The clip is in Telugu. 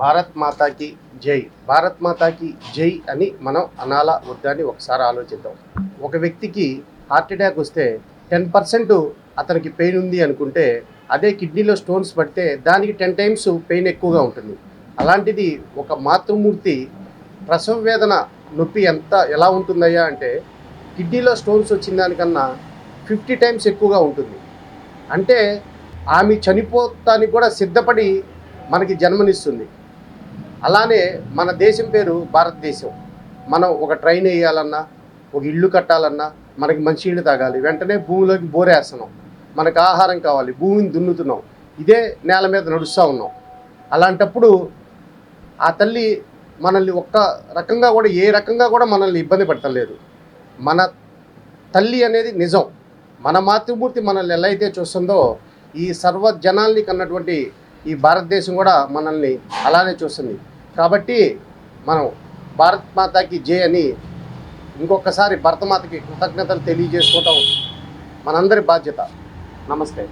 భారత్ మాతాకి జై భారత్ మాతాకి జై అని మనం అనాలా వద్దని ఒకసారి ఆలోచిద్దాం. ఒక వ్యక్తికి హార్ట్ అటాక్ వస్తే టెన్ పర్సెంట్ అతనికి పెయిన్ ఉంది అనుకుంటే అదే కిడ్నీలో స్టోన్స్ పడితే దానికి టెన్ టైమ్స్ పెయిన్ ఎక్కువగా ఉంటుంది. అలాంటిది ఒక మాతృమూర్తి ప్రసవ వేదన నొప్పి ఎంత ఎలా ఉంటుందయ్యా అంటే కిడ్నీలో స్టోన్స్ వచ్చిన దానికన్నా ఫిఫ్టీ టైమ్స్ ఎక్కువగా ఉంటుంది. అంటే ఆమె చనిపోతానికి కూడా సిద్ధపడి మనకి జన్మనిస్తుంది. అలానే మన దేశం పేరు భారతదేశం. మనం ఒక ట్రైన్ వేయాలన్నా ఒక ఇల్లు కట్టాలన్నా మనకి మంచి ఇల్లు తాగాలి. వెంటనే భూమిలోకి బోరేస్తున్నాం. మనకు ఆహారం కావాలి. భూమిని దున్నుతున్నాం. ఇదే నేల మీద నడుస్తూ ఉన్నాం. అలాంటప్పుడు ఆ తల్లి మనల్ని ఒక్క రకంగా కూడా ఏ రకంగా కూడా మనల్ని ఇబ్బంది పెడతలేదు. మన తల్లి అనేది నిజం. మన మాతృమూర్తి మనల్ని ఎలా అయితే చూస్తుందో ఈ సర్వ జనాల్ని కన్నటువంటి ఈ భారతదేశం కూడా మనల్ని అలానే చూస్తుంది. కాబట్టి మనం భారత్ మాతాకి జే అని ఇంకొకసారి భరతమాతకి కృతజ్ఞతలు తెలియజేసుకోవటం మనందరి బాధ్యత. నమస్తే.